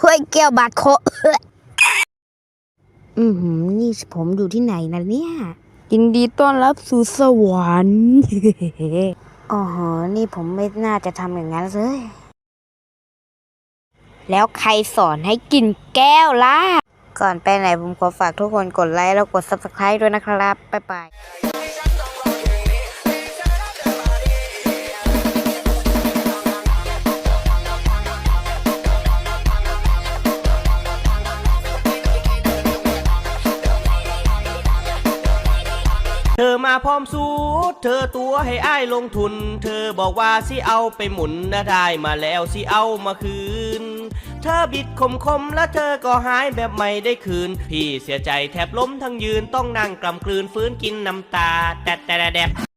เฮ้ยแก้วบาดคออือหือนี่ผมอยู่ที่ไหนนะเนี่ยยินดีต้อนรับสู่สวรรค์อ๋อนี่ผมไม่น่าจะทำอย่างนั้นเลย แล้วใครสอนให้กินแก้วล่ะ ก่อนไปไหนผมขอฝากทุกคนกดไลค์แล้วกด subscribe ด้วยนะครับ บ๊ายบาย เธอมาพร้อมสูตรเธอตัวให้อ้ายลงทุน เธอบอกว่าสิเอาไปหมุนนะได้มาแล้วสิเอามาคืน เธอบิดคมคมๆแล้วเธอก็หายแบบไม่ได้คืน พี่เสียใจแทบล้มทั้งยืนต้องนั่งกลำกลืนฟื้นกินน้ำตา แต่แต่แดด